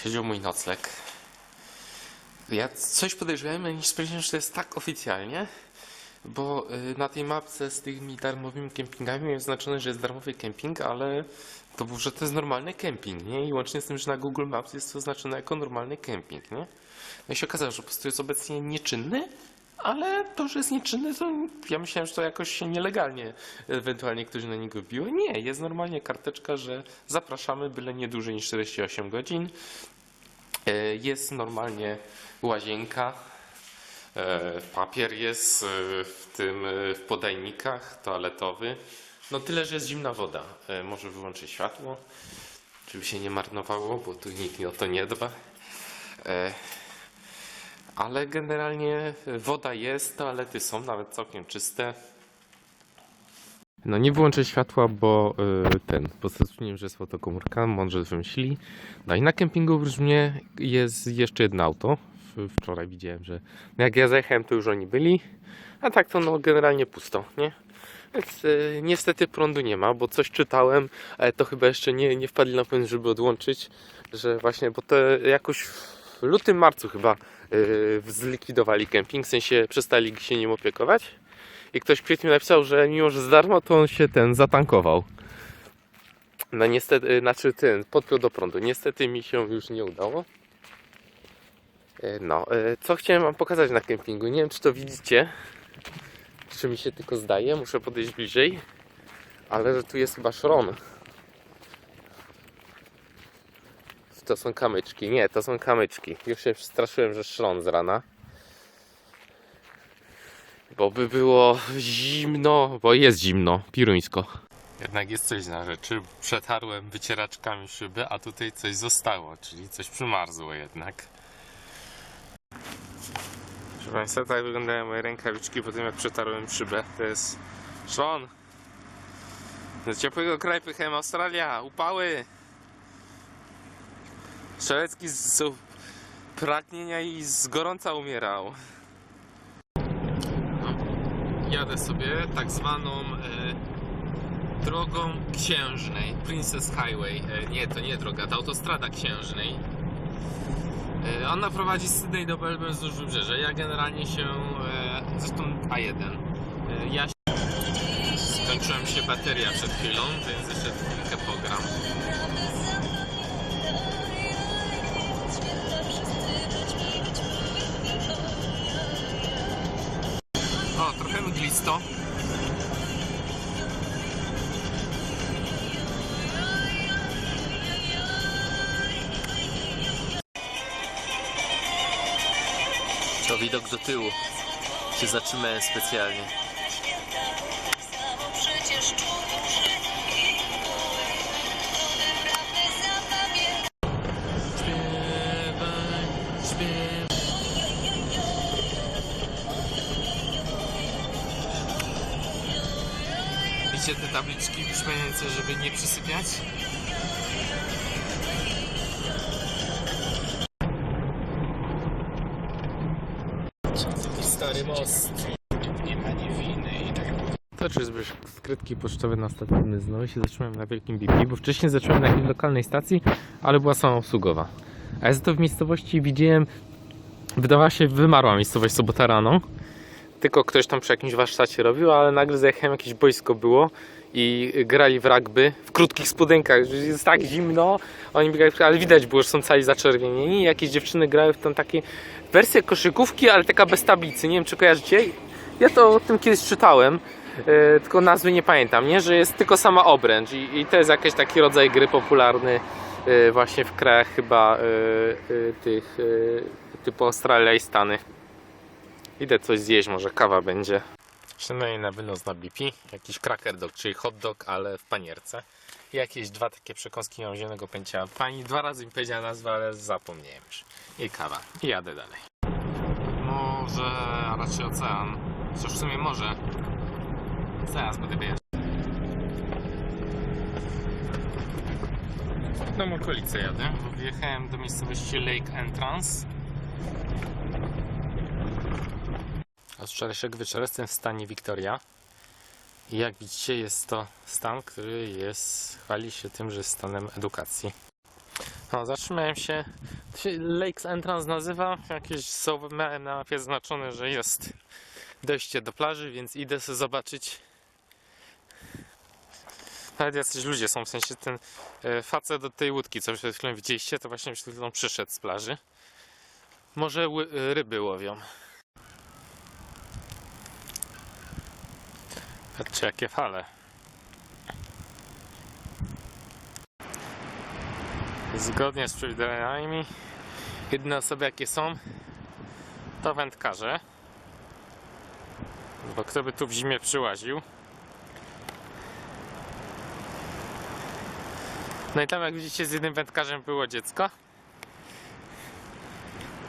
Chodzi o mój nocleg, ja coś podejrzewam, ale nie sprawdziłem, że to jest tak oficjalnie, bo y, na tej mapce z tymi darmowymi kempingami jest zaznaczone, że jest darmowy kemping, ale to był, że to jest normalny kemping, nie? I łącznie z tym, że na Google Maps jest to oznaczone jako normalny kemping, nie? No i się okazało, że po prostu jest obecnie nieczynny, ale to, że jest nieczynny, to ja myślałem, że to jakoś się nielegalnie ewentualnie ktoś na niego wbił. Nie, jest normalnie karteczka, że zapraszamy, byle nie dłużej niż 48 godzin. E, Jest normalnie łazienka, e, papier jest e, w tym w podajnikach, toaletowy. No tyle, że jest zimna woda. Może wyłączyć światło, żeby się nie marnowało, bo tu nikt o to nie dba. Ale generalnie woda jest, toalety są nawet całkiem czyste. No nie wyłączę światła, bo y, ten, bo stwierdziłem, że jest fotokomórka, mądrze wymyślili. No i na kempingu w Brzmie jest jeszcze jedno auto. Wczoraj widziałem, że jak ja zajechałem, to już oni byli. A tak to no generalnie pusto, nie? Więc y, niestety prądu nie ma, bo coś czytałem, ale to chyba jeszcze nie, nie wpadli na pomysł, żeby odłączyć, że właśnie, bo to jakoś w lutym, marcu chyba zlikwidowali kemping, w sensie przestali się nim opiekować. I ktoś w kwietniu napisał, że mimo, że za darmo, to on się ten zatankował. No niestety, y, znaczy ten, podpiął do prądu. Niestety mi się już nie udało. Y, No, y, co chciałem wam pokazać na kempingu? Nie wiem, czy to widzicie. Czy mi się tylko zdaje, muszę podejść bliżej. Ale że tu jest chyba szron. To są kamyczki. Nie, to są kamyczki. Już się przestraszyłem, że szron z rana. Bo by było zimno, bo jest zimno, piruńsko. Jednak jest coś na rzeczy. Przetarłem wycieraczkami szyby, a tutaj coś zostało, czyli coś przymarzło jednak. Proszę Państwa, tak wyglądają moje rękawiczki po tym jak przetarłem szybę. To jest Sean. Z ciepłego kraju pychem Australia, upały. Strzelecki z z pragnienia i z gorąca umierał. Jadę sobie tak zwaną e, drogą księżnej, Princess Highway. E, nie, to nie droga, to autostrada księżnej. E, ona prowadzi z Sydney do Melbourne wzdłuż wybrzeża. Ja generalnie się, e, zresztą A1. E, ja się, skończyła mi się bateria przed chwilą, więc jeszcze chwilkę pogram. To widok do tyłu. Się zatrzymałem specjalnie. Brzmiące, żeby nie przysypiać? Stary most. nie ma nie winy i tak To czy zbierz skrytki pocztowe na stacyjny znowu się zatrzymałem na Wielkim BP, bo wcześniej zacząłem na jakiejś lokalnej stacji, ale była samoobsługowa. A ja to w miejscowości widziałem, wydawała się wymarła miejscowość sobota rano, tylko ktoś tam przy jakimś warsztacie robił, ale nagle zajechałem, jakieś boisko było i grali w rugby w krótkich spodenkach, że jest tak zimno, oni biegali, ale widać było, że są cali zaczerwienieni jakieś dziewczyny grały w tą takie wersję koszykówki, ale taka bez tablicy, nie wiem czy kojarzycie. Ja to o tym kiedyś czytałem, e, tylko nazwy nie pamiętam, nie? Że jest tylko sama obręcz i, to jest jakiś taki rodzaj gry popularny e, właśnie w krajach chyba e, tych typu Australia i Stany. Idę coś zjeść, może kawa będzie. Przynajmniej na wynos na BP. Jakiś cracker dog, czyli hot dog, ale w panierce. Jakieś dwa takie przekąski mam zielonego pęcia. Pani dwa razy mi powiedziała nazwę, ale zapomniałem już. I kawa. I jadę dalej. Morze, a raczej ocean. Cóż w sumie morze. Zaraz będę wiedział. W tą okolicę jadę, wjechałem do miejscowości Lake Entrance. Od wczorajszego wieczora jestem w stanie Victoria. I jak widzicie jest to stan, który jest, chwali się tym, że jest stanem edukacji. No, zatrzymałem się. To się Lakes Entrance nazywa. Jakieś są miałem na mapie zaznaczone, że jest dojście do plaży, więc idę sobie zobaczyć. Nawet jacyś ludzie są, w sensie ten e, facet do tej łódki, co przed chwilą widzieliście, to właśnie przed chwilą przyszedł z plaży. Może e, ryby łowią. Patrzcie jakie fale. Zgodnie z przewidywaniami, jedyne osoby jakie są, to wędkarze. Bo kto by tu w zimie przyłaził? No i tam jak widzicie z jednym wędkarzem było dziecko.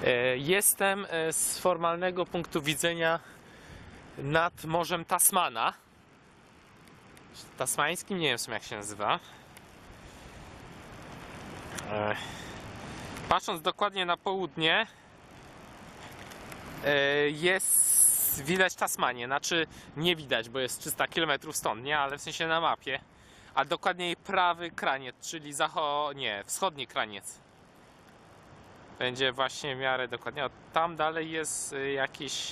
E, Jestem e, z formalnego punktu widzenia nad Morzem Tasmana. Tasmańskim, nie wiem w sumie jak się nazywa. Patrząc dokładnie na południe jest widać Tasmanię, znaczy nie widać, bo jest 300 km stąd, nie, ale w sensie na mapie. A dokładniej prawy kraniec, czyli zacho... nie, wschodni kraniec. Będzie właśnie w miarę dokładnie. O, tam dalej jest y, jakiś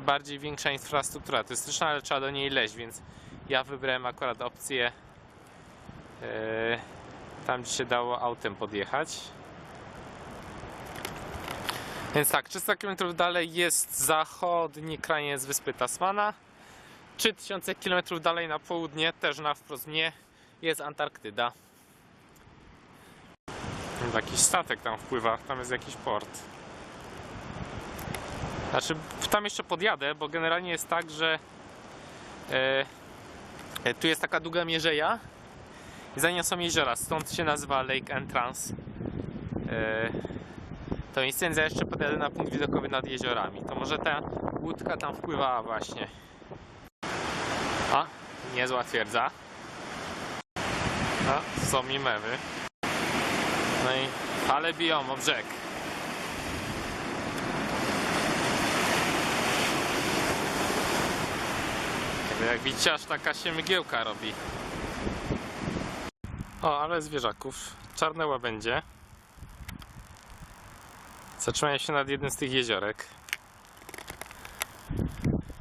bardziej większa infrastruktura turystyczna, ale trzeba do niej leźć, więc ja wybrałem akurat opcję y, tam, gdzie się dało autem podjechać. Więc tak, 300 km dalej jest zachodni kraniec wyspy Tasmana. 3000 km dalej na południe, też na wprost mnie, jest Antarktyda. Jakiś statek tam wpływa, tam jest jakiś port. Znaczy, tam jeszcze podjadę, bo generalnie jest tak, że e, e, tu jest taka długa mierzeja i za nią są jeziora, stąd się nazywa Lake Entrance. E, to miejsce, więc ja jeszcze podjadę na punkt widokowy nad jeziorami. To może ta łódka tam wpływała właśnie. A, niezła twierdza. A, są mi mewy. No i fale biją o brzeg. Jak widzicie, aż taka się mgiełka robi. O, ale zwierzaków. Czarne łabędzie. Zatrzymają się nad jednym z tych jeziorek.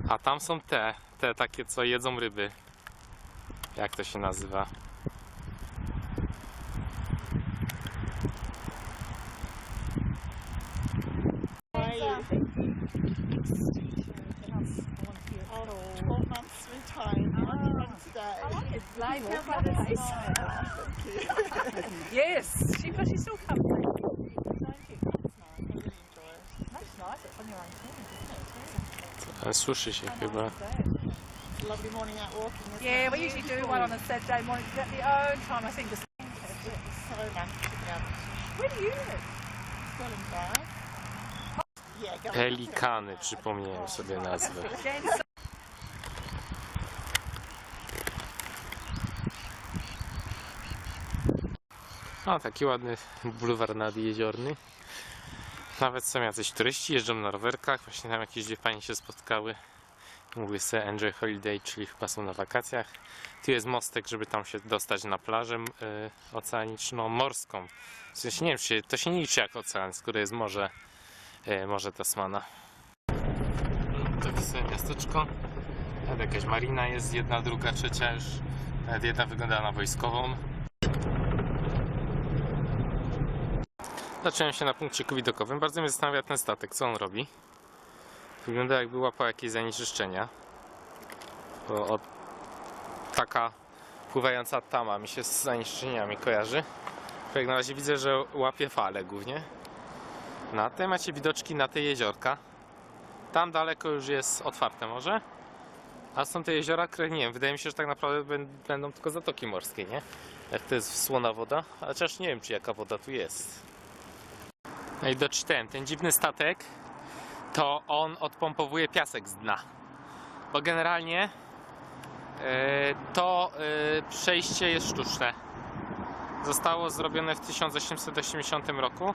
A tam są te, te takie, co jedzą ryby. Jak to się nazywa? Twelve months retired. today. Like her brother's Yes, she, but she's still. I it. Team, isn't Ale Słyszy się chyba. A lovely morning out walking. Isn't it? Yeah, it? we usually do one on a Saturday morning at the own time. I think. Just, It's so nice to be to where do you live? Yeah, go Pelikany, przypomniałem sobie nazwę. O, taki ładny bulwar nadjeziorny. Nawet są jacyś turyści, jeżdżą na rowerkach. Właśnie tam jakieś dwie panie się spotkały. Mówiły sobie enjoy holiday, czyli chyba są na wakacjach. Tu jest mostek, żeby tam się dostać na plażę y, oceaniczną, morską. W sensie nie wiem, czy to się nie liczy jak ocean, skoro jest morze, y, morze Tasmana. Takie sobie miasteczko. Nawet jakaś marina jest, jedna, druga, trzecia już. Nawet jedna wygląda na wojskową. Zacząłem się na punkcie widokowym. Bardzo mnie zastanawia ten statek, co on robi. Wygląda jakby łapał jakieś zanieczyszczenia. Bo od... taka pływająca tama mi się z zanieczyszczeniami kojarzy. Jak na razie widzę, że łapie fale głównie. Na tej macie widoczki na te jeziorka. Tam daleko już jest otwarte morze. A są te jeziora, które nie wiem, wydaje mi się, że tak naprawdę bę- będą tylko zatoki morskie, nie? Jak to jest słona woda, ale chociaż nie wiem, czy jaka woda tu jest. I doczytałem, ten dziwny statek to on odpompowuje piasek z dna. Bo generalnie e, to e, przejście jest sztuczne. Zostało zrobione w 1880 roku.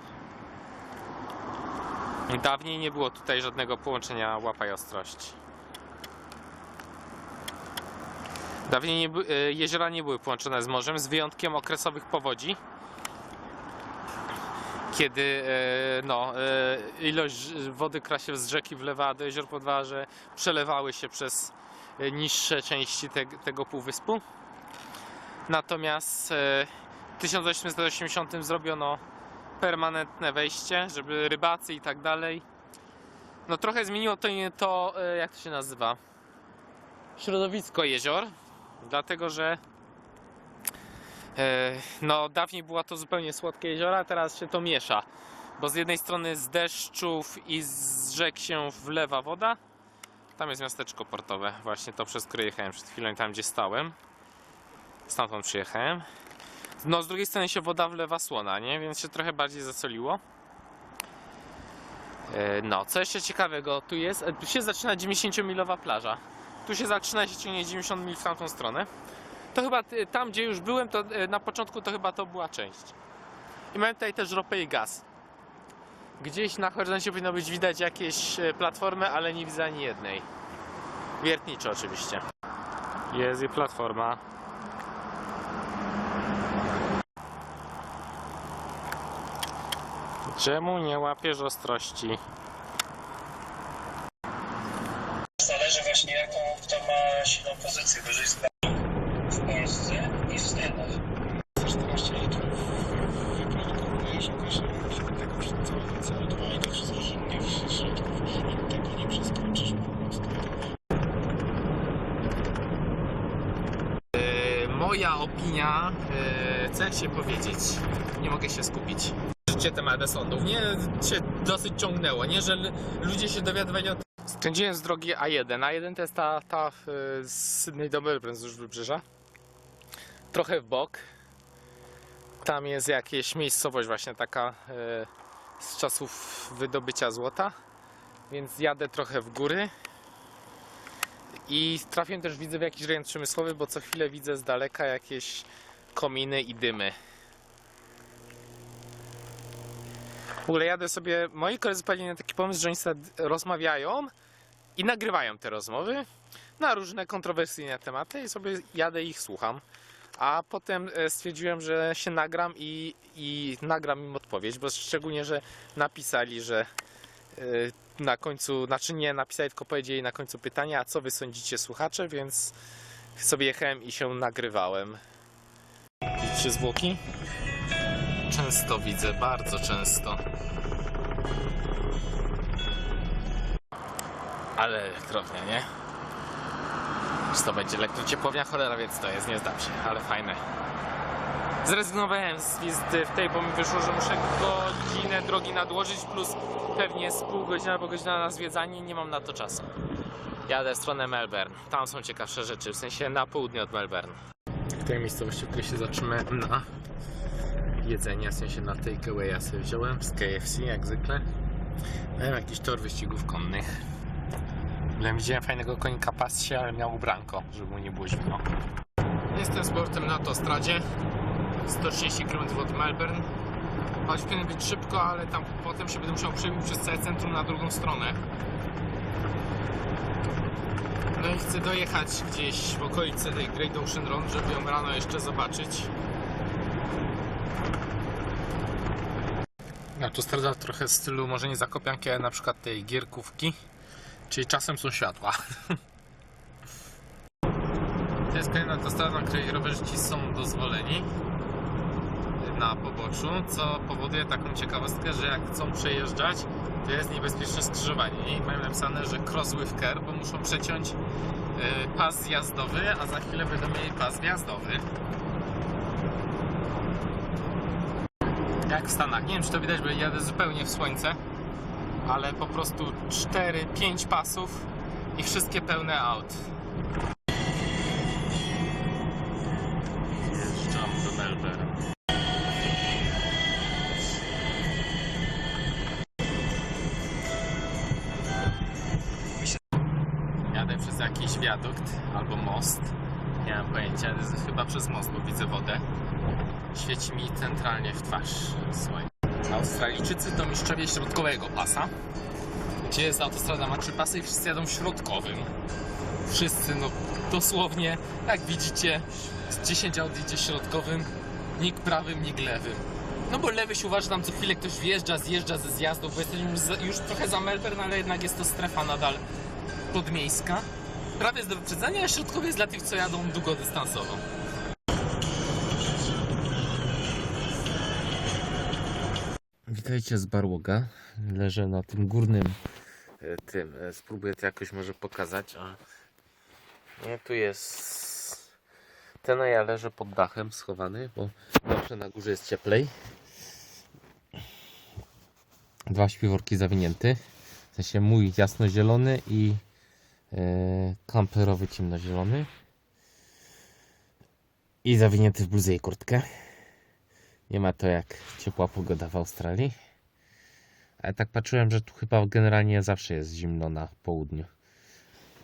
Dawniej nie było tutaj żadnego połączenia łapa i ostrości. Dawniej nie, e, jeziora nie były połączone z morzem, z wyjątkiem okresowych powodzi. Kiedy e, no, e, ilość wody, która się z rzeki wlewała do jezior Podwarze, przelewały się przez e, niższe części te, tego półwyspu. Natomiast w 1880 zrobiono permanentne wejście, żeby rybacy i tak dalej. No trochę zmieniło to, to jak to się nazywa? Środowisko jezior, dlatego że no dawniej była to zupełnie słodkie jeziora, teraz się to miesza. Bo z jednej strony z deszczów i z rzek się wlewa woda. Tam jest miasteczko portowe, właśnie to przez które jechałem przed chwilą, tam gdzie stałem. Stamtąd przyjechałem. No z drugiej strony się woda wlewa słona, nie? Więc się trochę bardziej zasoliło. E, No, co jeszcze ciekawego tu jest? E, Tu się zaczyna 90-milowa plaża. Tu się zaczyna się ciągnie 90 mil w tamtą stronę. To chyba ty- tam, gdzie już byłem, to e, na początku to chyba to była część. I mamy tutaj też ropę i gaz. Gdzieś na horyzoncie powinno być widać jakieś e, platformy, ale nie widzę ani jednej. Wiertnicze oczywiście. Jest i platforma. Czemu nie łapiesz ostrości? Zależy właśnie jaką kto ma silną pozycję wyżej w Polsce i w Stanach. Za 14 litrów wyprodukowujesz określoną ilość tego całego CO2 i tych wszystkich innych środków i tego nie przeskoczysz po prostu. E, co ja się powiedzieć? Nie mogę się skupić. Życie temat sądów. Mnie się dosyć ciągnęło, nie? Że ludzie się dowiadywali o Skręciłem z drogi A1. A1 to jest ta, ta e, z Sydney do Melbourne wzdłuż wybrzeża. Trochę w bok. Tam jest jakieś miejscowość właśnie taka e, z czasów wydobycia złota. Więc jadę trochę w góry. I trafiłem też widzę w jakiś rejon przemysłowy, bo co chwilę widzę z daleka jakieś kominy i dymy. W ogóle jadę sobie, moi koledzy palili na taki pomysł, że oni rozmawiają i nagrywają te rozmowy na różne kontrowersyjne tematy i sobie jadę i ich słucham. A potem e, stwierdziłem, że się nagram i, i nagram im odpowiedź, bo szczególnie, że napisali, że e, na końcu, znaczy nie napisali, tylko powiedzieli na końcu pytania, a co wy sądzicie słuchacze, więc sobie jechałem i się nagrywałem. Widzicie zwłoki? Często widzę, bardzo często. Ale elektrownia, nie? Czy to będzie elektrociepłownia? Cholera, więc to jest, nie zdam się, ale fajne. Zrezygnowałem z jazdy w tej, bo mi wyszło, że muszę godzinę drogi nadłożyć, plus pewnie z pół godziny albo godzina na zwiedzanie, nie mam na to czasu. Jadę w stronę Melbourne. Tam są ciekawsze rzeczy, w sensie na południe od Melbourne. W tej miejscowości, w której się zatrzymałem na jedzenie, w sensie na takeawaya sobie wziąłem z KFC jak zwykle. Miałem jakiś tor wyścigów konnych. Byłem widziałem fajnego konika passie, ale miał ubranko, żeby mu nie było zimno. Jestem z powrotem na autostradzie. 130 km od Melbourne. Choć powinien być szybko, ale tam potem się będę musiał przebić przez całe centrum na drugą stronę. No i chcę dojechać gdzieś w okolice tej Great Ocean Road, żeby ją rano jeszcze zobaczyć. Autostrada trochę w stylu może nie zakopianki, ale na przykład tej gierkówki. Czyli czasem są światła. To jest kolejna autostrada, na której rowerzyści są dozwoleni na poboczu, co powoduje taką ciekawostkę, że jak chcą przejeżdżać, to jest niebezpieczne skrzyżowanie i mają napisane, że cross with care, bo muszą przeciąć y, pas zjazdowy, a za chwilę będą mieli pas wjazdowy. Jak w Stanach. Nie wiem, czy to widać, bo jadę zupełnie w słońce, ale po prostu 4-5 pasów i wszystkie pełne aut. Jakiś wiadukt albo most. Nie mam pojęcia, chyba przez most, bo widzę wodę. Świeci mi centralnie w twarz słońce. Australijczycy to mistrzowie środkowego pasa. Gdzie jest autostrada ma trzy pasy i wszyscy jadą środkowym. Wszyscy, no dosłownie, jak widzicie, z 10 aut idzie środkowym, nikt prawym, nikt lewym. No bo lewy się uważa, tam co chwilę ktoś wjeżdża, zjeżdża ze zjazdów, bo jesteśmy już, już trochę za Melbourne, ale jednak jest to strefa nadal podmiejska. Prawie jest do wyprzedzenia, a środkowy jest dla tych, co jadą długodystansowo. Witajcie z Barłoga. Leżę na tym górnym e, tym. e, Spróbuję to jakoś może pokazać. A... Nie, tu jest ten, a ja leżę pod dachem schowany, bo zawsze na górze jest cieplej. Dwa śpiworki zawinięty. W sensie mój jasnozielony i kamperowy ciemnozielony. I zawinięty w bluzę i kurtkę. Nie ma to jak ciepła pogoda w Australii. Ale tak patrzyłem, że tu chyba generalnie zawsze jest zimno na południu.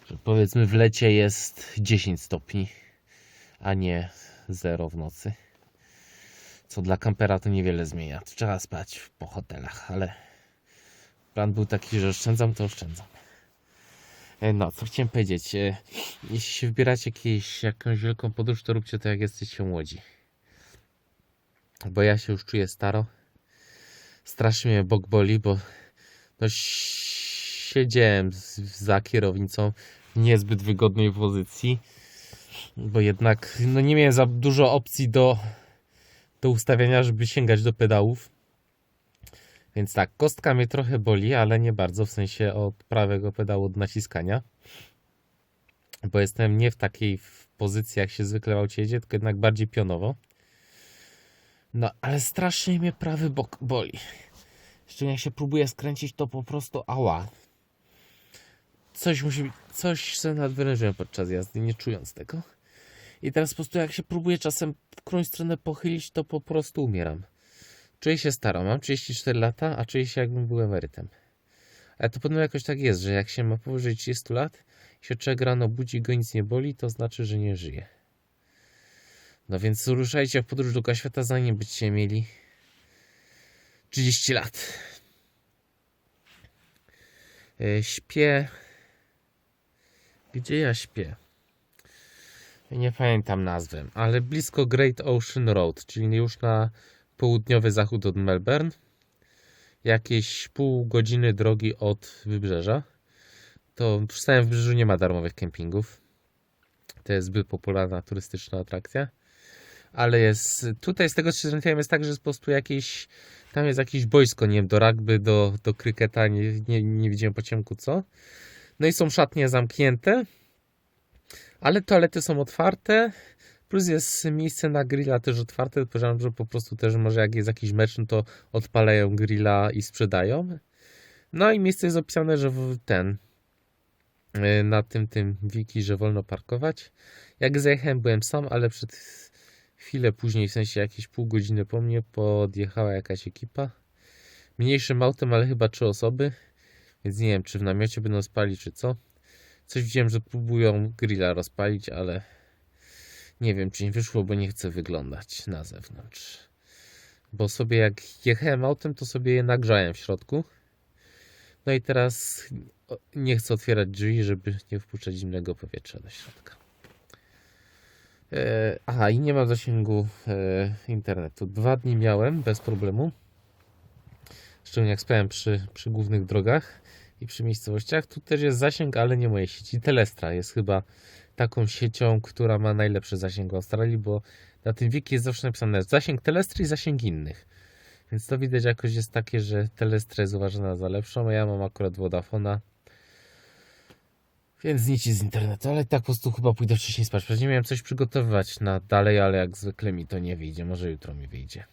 Że powiedzmy w lecie jest 10 stopni, a nie 0 w nocy. Co dla kampera to niewiele zmienia. Trzeba spać po hotelach, ale plan był taki, że oszczędzam, to oszczędzam. E, No, co chciałem powiedzieć. e, Jeśli się wybieracie jakieś, jakąś wielką podróż, to róbcie to jak jesteście młodzi. Bo ja się już czuję staro. Strasznie mnie bok boli, bo no, si- siedziałem za kierownicą w niezbyt wygodnej pozycji. Bo jednak no, nie miałem za dużo opcji do, do ustawiania, żeby sięgać do pedałów. Więc tak, kostka mnie trochę boli, ale nie bardzo, w sensie od prawego pedału od naciskania. Bo jestem nie w takiej pozycji, jak się zwykle w aucie jedzie, tylko jednak bardziej pionowo. No, ale strasznie mnie prawy bok boli. Szczególnie jak się próbuje skręcić, to po prostu ała. Coś musi być, coś sobie nadwyrężyłem podczas jazdy, nie czując tego. I teraz po prostu jak się próbuję czasem w którąś stronę pochylić, to po prostu umieram. Czuję się staro, mam 34 lata, a czuję się jakbym był emerytem. Ale to podobno jakoś tak jest, że jak się ma powyżej 30 lat i się człowiek rano budzi, go nic nie boli, to znaczy, że nie żyje. No więc ruszajcie w podróż do świata, zanim byście mieli 30 lat. E, Śpię. Gdzie ja śpię? Nie pamiętam nazwy, ale blisko Great Ocean Road, czyli już na południowy zachód od Melbourne. Jakieś pół godziny drogi od wybrzeża. To w samym wybrzeżu nie ma darmowych kempingów. To jest zbyt popularna turystyczna atrakcja ale jest tutaj z tego co się zorientowałem jest tak, że jest po prostu jakieś tam jest jakieś boisko, nie wiem, do rugby, do, do kryketa, nie, nie, nie widziałem po ciemku co. No i są szatnie zamknięte, ale toalety są otwarte, plus jest miejsce na grilla też otwarte, powiedziałem, że po prostu też może jak jest jakiś mecz, no to odpalają grilla i sprzedają. No i miejsce jest opisane, że ten y, na tym tym wiki, że wolno parkować. Jak zajechałem byłem sam, ale przed Chwilę później, w sensie jakieś pół godziny po mnie, podjechała jakaś ekipa. Mniejszym autem, ale chyba trzy osoby. Więc nie wiem, czy w namiocie będą spali, czy co. Coś widziałem, że próbują grilla rozpalić, ale nie wiem, czy nie wyszło, bo nie chcę wyglądać na zewnątrz. Bo sobie jak jechałem autem, to sobie je nagrzałem w środku. No i teraz nie chcę otwierać drzwi, żeby nie wpuszczać zimnego powietrza do środka. E, aha, i nie ma zasięgu e, internetu. Dwa dni miałem bez problemu. Szczególnie jak spałem przy, przy głównych drogach i przy miejscowościach. Tu też jest zasięg, ale nie mojej sieci. Telestra jest chyba taką siecią, która ma najlepszy zasięg w Australii, bo na tym wiki jest zawsze napisane zasięg Telestry i zasięg innych. Więc to widać jakoś jest takie, że Telestra jest uważana za lepszą, a ja mam akurat Vodafona. Więc nic z internetu, ale tak po prostu chyba pójdę wcześniej spać. Pewnie miałem coś przygotowywać na dalej, ale jak zwykle mi to nie wyjdzie. Może jutro mi wyjdzie.